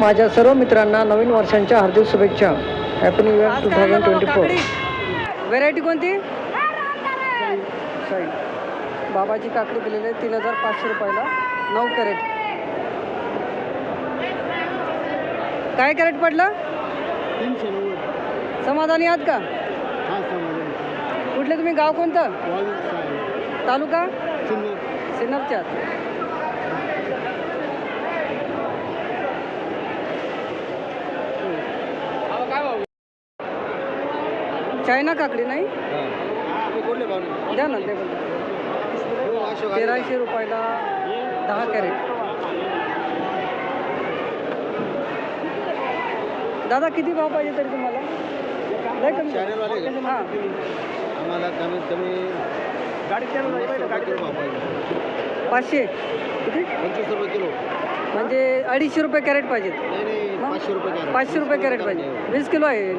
माझ्या सर्व मित्रांना नवीन वर्षांच्या हार्दिक शुभेच्छा. Happy new year two thousand twenty four variety कोणती? साई. बाबाची काकडी दिलेली आहे तीन हजार पाचशे रुपयाला. नऊ कॅरेट. काय कॅरेट पडलं? तीनशे नव्वद समाधानी आहात का? हा समाधान कुठले तुम्ही? गाव कोणतं? तालुका? सिन्नर सिन्नरचे आहात चायना काकडी नाही? द्या ना ते पण तेराशे रुपयाला दहा कॅरेट. दादा किती भाव पाहिजे तरी तुम्हाला? कमी? हां. आम्हाला कमीत कमी गाडी किलो भाव पाहिजे पाचशे. किती? पंचवीस रुपये किलो. म्हणजे अडीचशे रुपये कॅरेट पाहिजेत. पाचशे रुपये कॅरेट. पाहिजे. वीस किलो आहे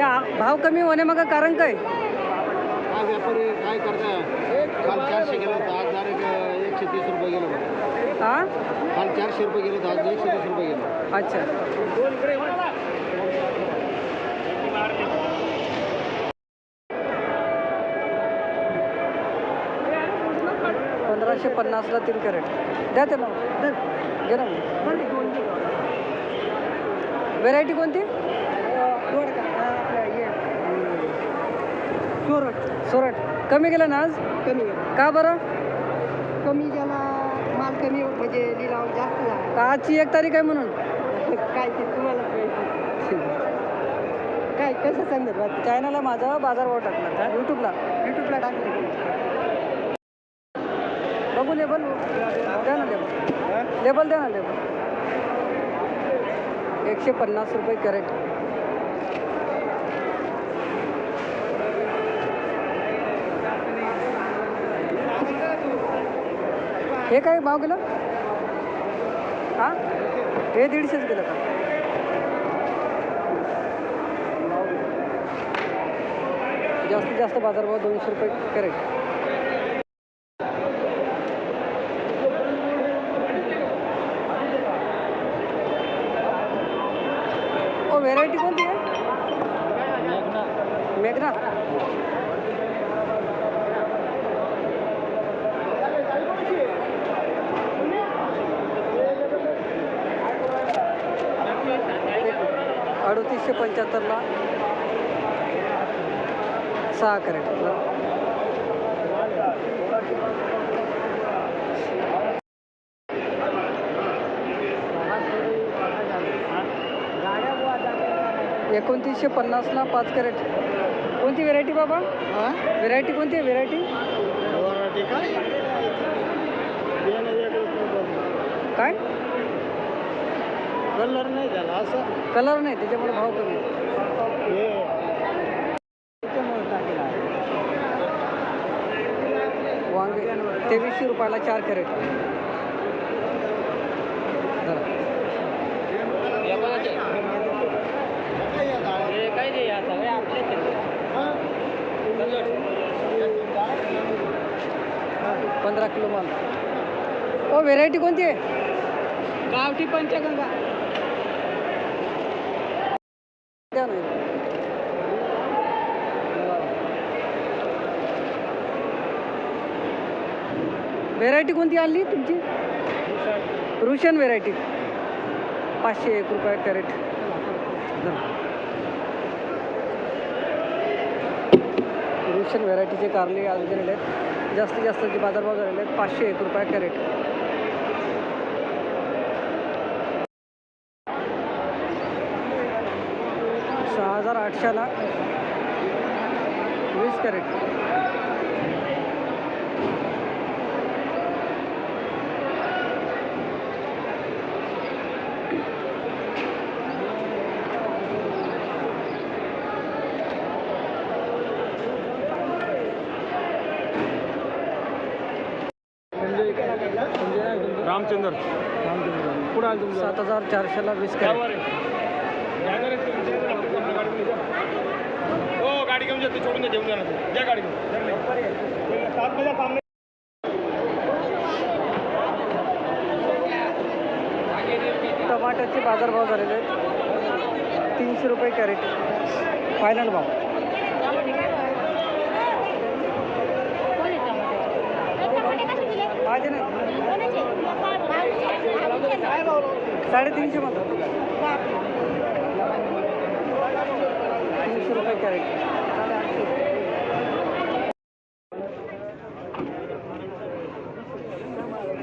आ- भाव कमी होणे मग कारण काय? हा व्यापारी काय करताय काल चारशे गेलो होतं आज डायरेक्ट एकशे तीस रुपये गेलो हां काल चारशे रुपये गेलो होतं आज एकशे तीस रुपये गेलो. अच्छा. पंधराशे पन्नासला तीन कॅरेट. द्या ते मग. द्या. घे ना. व्हेरायटी कोणती? सोरट सोरट कमी गेलं ना आज? कमी. का बरं? कमी गेला माल कमी म्हणजे लिलाव जास्त झाला. आजची एक तारीख आहे म्हणून? काय ते तुम्हाला काय कसं संदर्भात चायनाला माझा बाजारभाव टाकला का? यूट्यूबला युट्यूबला टाकलं. बघू लेबल द्या ना लेबल लेबल द्या ना लेबल एकशे पन्नास रुपये कॅरेट. हे काय भाव गेलं? हां? हे दीडशेच गेलं का? जास्तीत जास्त बाजारभाव दोनशे रुपये कॅरेट ओ व्हेरायटी कोणती आहे? मेघना अडतीसशे पंच्याहत्तरला सहा कॅरेट. एकोणतीसशे पन्नासला पाच कॅरेट. कोणती व्हेरायटी बाबा? व्हेरायटी कोणती आहे? व्हेरायटी काय? कलर नाही झाला असं. कलर नाही त्याच्यामुळे भाव कमी. आहे. वांगे तेवीसशे रुपयाला चार कॅरेट. धरा. पंधरा किलो माल. ओ व्हेरायटी कोणती आहे? गावठी पंचगंगा. द्या ना व्हेरायटी कोणती आली तुमची? रुशन व्हेरायटी पाचशे एक रुपये कॅरेट रुशन व्हेरायटीचे कारले आज गेलेले आहेत. जास्तीत जास्त जे बाजारभाव झालेले आहेत पाचशे एक रुपये कॅरेट सहा हजार आठशेला वीस कॅरेट रामचंद्र. आलं तुमचं? सात हजार चारशेला वीस कॅरेट. हो गाडी घेऊन जातो सोडून दे घेऊन जाणार द्या गाडी घेऊन सात बजा सामने टमाट्याचे बाजारभाव झालेले आहेत. तीनशे रुपये कॅरेट. फायनल भाव. साडेतीनशे म्हणतो तीनशे रुपये कॅरेट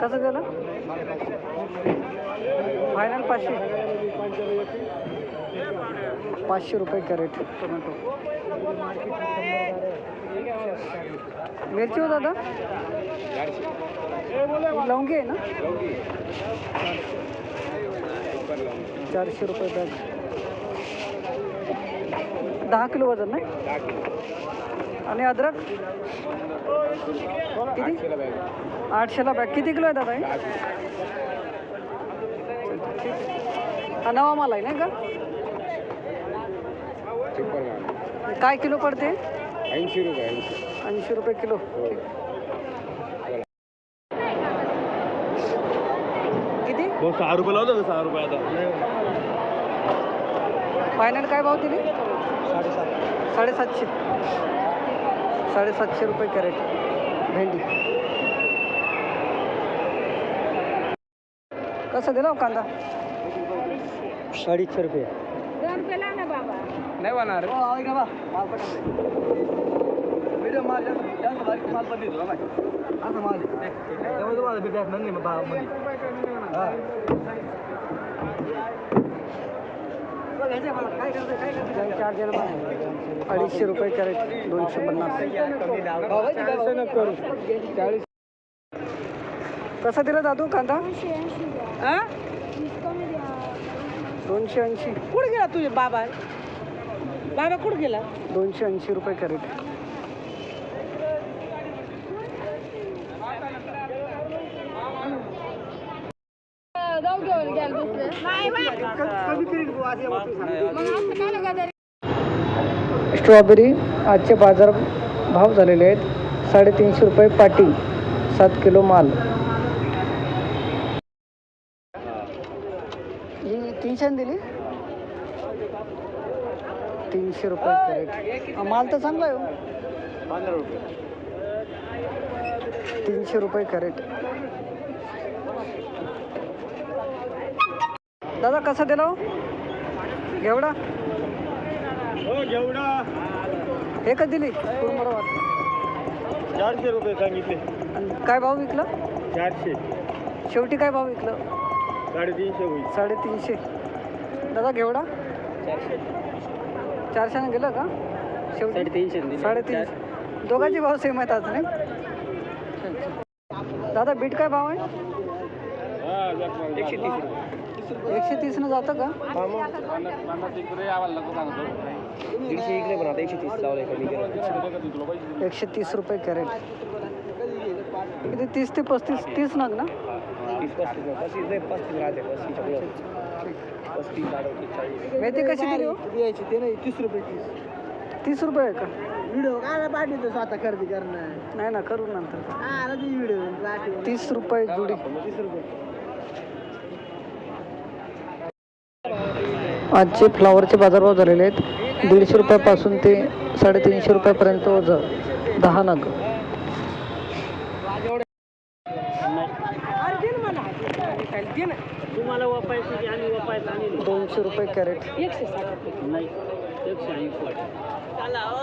कसं गेलं? फायनल पाचशे. पाचशे रुपये कॅरेट टोमॅटो मिरची हो दादा? लवंगी आहे ना? चारशे रुपये बॅग. दहा किलो वजन नाही? आणि अद्रक? किती? आठशेला बॅग. किती किलो आहे दादा हे? हा नवा माल आहे नाही का? काय किलो पडते? ऐंशी रुपये ऐंशी. रुपये किलो. किती? हो सहा रुपये लावतो सहा रुपये आता. फायनल काय भाव दिली साडेसातशे. साडेसातशे रुपये कॅरेट. भेंडी. कसं दिला हो कांदा? अडीचशे रुपये. नाही होणार. मीडियम माल जास्त जास्त बारीक माल पण देतो ना असं माल आहे. त्यामुळे तुम्हाला भेटणार नाही मग भावामध्ये. हा. चार्जर अडीचशे रुपये कॅरेट दोनशे पन्नास? चाळीस कसं दिला दादू कांदा? दोनशे ऐंशी. कुठे गेला तुझे बाबा? बाबा कुठे गेला? दोनशे ऐंशी रुपये कॅरेट. स्ट्रॉबेरी आजचे बाजार भाव झालेले आहेत. साडेतीनशे रुपये पाटी सात किलो माल. ही तीनशे दिली? तीनशे रुपये कॅरेट. माल तर चांगला आहे हो. तीनशे रुपये कॅरेट. दादा कसा दिला घेवडा जेवढा एकच दिली? चारशे रुपये सांगितले. आणि काय भाव विकलं? चारशे. शेवटी काय भाव विकलं? साडेतीनशे होईल. साडेतीनशे. दादा घेवडा चारशेने गेलं का? शेवटी? साडेतीनशे साडेतीनशे. दोघांचे भाव सेम आहेत आज नाही. दादा बीट काय भाव आहे? एकशे तीस रुपये. एकशे तीसनं जातं का? दीडशे इकडे पण आता एकशे तीस लावले कमी केलं. एकशे तीस रुपये कॅरेट. किती? तीस ते पस्तीस तीस नग ना? तीस पस्तीस नाही, पस्तीस नाही पस्तीस राहते पस्तीसच्या पुढं पस्तीस अडतीस चाळीस. मेथी कशी दिली हो? द्यायची ते नाही तीस रुपये तीस. तीस रुपये आहे का? व्हिडिओ काय पाठवतो स्वतः खरेदी करणं नाही ना करू नंतर. हा व्हिडिओ तीस रुपये जुडी. तीस रुपये. आजचे फ्लावरचे बाजारभाव झालेले आहेत. दीडशे रुपयापासून ते साडेतीनशे रुपयापर्यंत ओझं. दहा नग. दोनशे रुपये कॅरेट.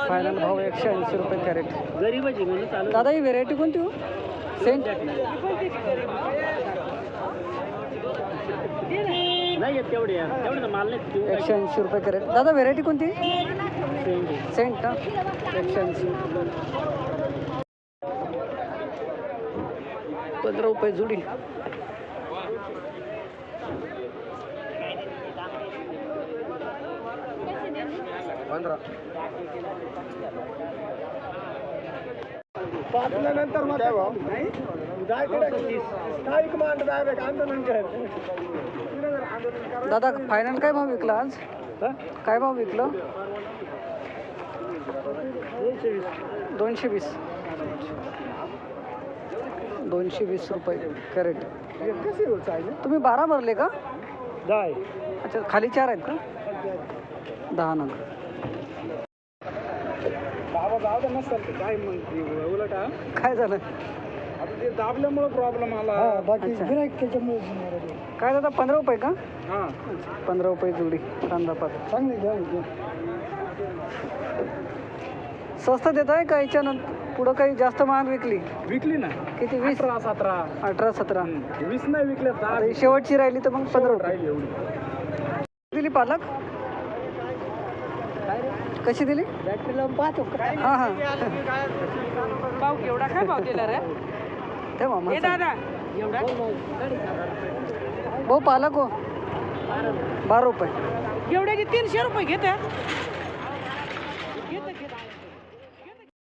फायनल भाव एकशे ऐंशी रुपये कॅरेट. दादा ही व्हेरायटी कोणती हो? सेंट नाही येत तेवढे यार. तेवढे तर माल नाही देऊ एकशे ऐंशी रुपये कॅरेट. दादा व्हेरायटी कोणती? सेंट का एकशे ऐंशी. पंधरा रुपये जुडी. पंधरा नंतर मग काय भाव? जाय तिकडे. काय कमांड डायरेक्ट आंदोलन कर दादा फायनल काय भाव विकला आज? काय भाव विकलं? दोनशे वीस. दोनशे वीस रुपये कॅरेट आहे तुम्ही बारा भरले का? दहा अच्छा खाली चार आहेत का? दहा नंबर काय मग उलट काय झालं? ते दाबल्यामुळे प्रॉब्लेम आला. बाकी काय दादा पंधरा रुपये का? हा. पंधरा रुपये जोडी कांदा पात. चांगली घ्या स्वस्त देत आहे का याच्यानंतर पुढं काही जास्त महाग विकली? विकली ना. किती? वीस? अठरा सतरा. अठरा सतरा. वीस नाही विकले दहा आता ही शेवटची राहिली तर मग पंधरा रुपये. राहिली एवढी. दिली पालक? कशी दिली? बॅटरीला पाहतो. हां हां. भाव केवढा? काय भाव दिला रे? एवढा? भाऊ पालक हो. बारा रुपये. एवढ्याचे तीनशे रुपये घेते